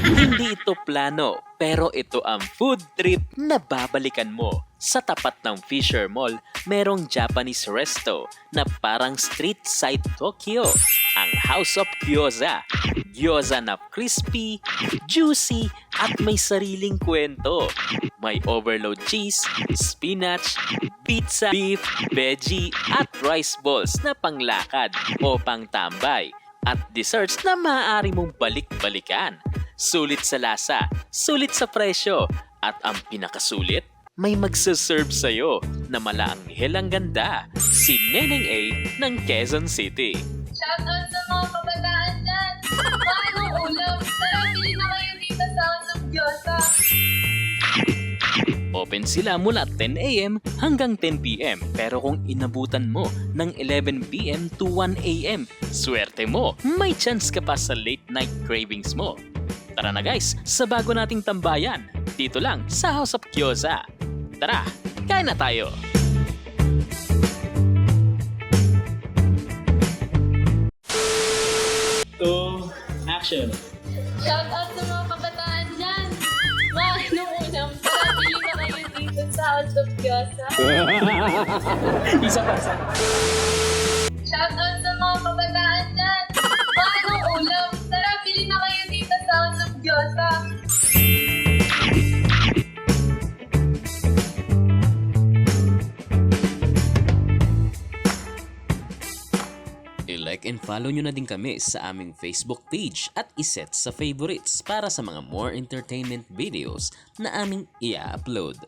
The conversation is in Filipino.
Hindi ito plano, pero ito ang food trip na babalikan mo. Sa tapat ng Fisher Mall, merong Japanese resto na parang street side Tokyo. Ang House of Gyoza. Gyoza na crispy, juicy, at may sariling kwento. May overload cheese, spinach, pizza, beef, veggie, at rice balls na panglakad o pangtambay. At desserts na maaari mong balik-balikan. Sulit sa lasa, sulit sa presyo, at ang pinakasulit, may magsaserve sa'yo na malaanghel ang ganda, si Neneng A ng Quezon City. Shoutout sa mga kabataan dyan! Paano ulam? Tara, bili na kayo dito sa Unong Diyosa! Open sila mula 10 a.m. hanggang 10 p.m. Pero kung inabutan mo ng 11 p.m. to 1 a.m., swerte mo, may chance ka pa sa late night cravings mo. Tara na guys, sa bago nating tambayan, dito lang sa House of Gyoza. Tara, kain na tayo! To action. Shoutout sa mga kabataan dyan! Paano ulam? Tara, bili na kayo dito sa House of Diyosa! Isa pa, isa Diyosa! I-like and follow nyo na din kami sa aming Facebook page at iset sa favorites para sa mga more entertainment videos na aming i-upload.